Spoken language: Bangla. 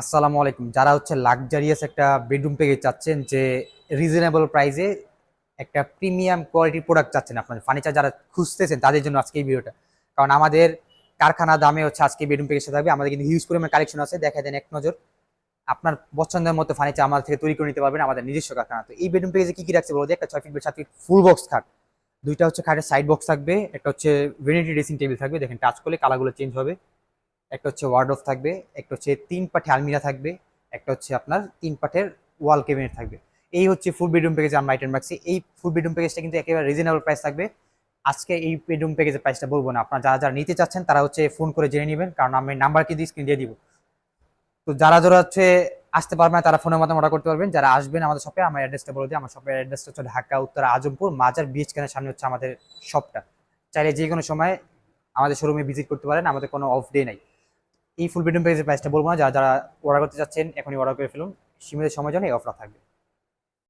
আসসালামু আলাইকুম। যারা হচ্ছে লাক্সারিয়াস একটা বেডরুম প্যাকেজ চাচ্ছেন যে রিজনেবল প্রাইসে একটা প্রিমিয়াম কোয়ালিটির প্রোডাক্ট চাচ্ছেন আপনাদের ফার্নিচার যারা খুঁজতেছেন তাদের জন্য আজকে এই ভিডিওটা। কারণ আমাদের কারখানা দামে হচ্ছে আজকে বেডরুম প্যাকেজটা থাকবে, আমাদের কিন্তু হিউজ পরিমাণ কালেকশন আছে দেখা দেন এক নজর। আপনার পছন্দের মতো ফার্নিচার আমাদের থেকে তৈরি করে নিতে পারবেন আমাদের নিজস্ব কারখানা। তো এই বেডরুম প্যাকেজে কি কী রাখছে বলতে একটা ছয় ফিট সাত ফিট ফুল বক্স খাট, দুইটা হচ্ছে খাটের সাইড বক্স থাকবে, একটা হচ্ছে ভেনিটি ড্রেসিং টেবিল থাকবে। দেখেন টাচ করলে কালারগুলো চেঞ্জ হবে। একটা হচ্ছে ওয়ার্ডরোব থাকবে, একটা হচ্ছে তিন পাঠে আলমিরা থাকবে, একটা হচ্ছে আপনার তিন পাঠের ওয়াল ক্যাবিনেট থাকবে। এই হচ্ছে ফুল বেডরুম প্যাকেজ আমরা আইটেম রাখছি। এই ফুল বেডরুম প্যাকেজটা কিন্তু একেবারে রিজনেবল প্রাইস থাকবে। আজকে এই বেডরুম প্যাকেজের প্রাইসটা বলব না। আপনারা যারা যারা নিতে চাচ্ছেন, তারা হচ্ছে ফোন করে জেনে নেবেন, কারণ আমি নাম্বার কিন্তু স্ক্রিন দিয়ে দিব। তো যারা যারা হচ্ছে আসতে পারবেন না, তারা ফোনের মাধ্যমে অর্ডার করতে পারবেন। যারা আসবেন আমাদের শপে আমার অ্যাড্রেসটা বলে দিই। আমার শপের অ্যাড্রেসটা হচ্ছে ঢাকা, উত্তর, আজমপুর, মাজার বিচ সামনে হচ্ছে আমাদের শপটা চাইলে যে কোনো সময় আমাদের শোরুমে ভিজিট করতে পারেন। আমাদের কোনো অফ ডে নাই। এই ফুল বেডরুম প্যাকেজের প্রাইসটা বলব না, যারা যারা অর্ডার করতে চাচ্ছেন, এখনই অর্ডার করে ফেলুন। সীমিত সময় জন্য এই অফার থাকবে।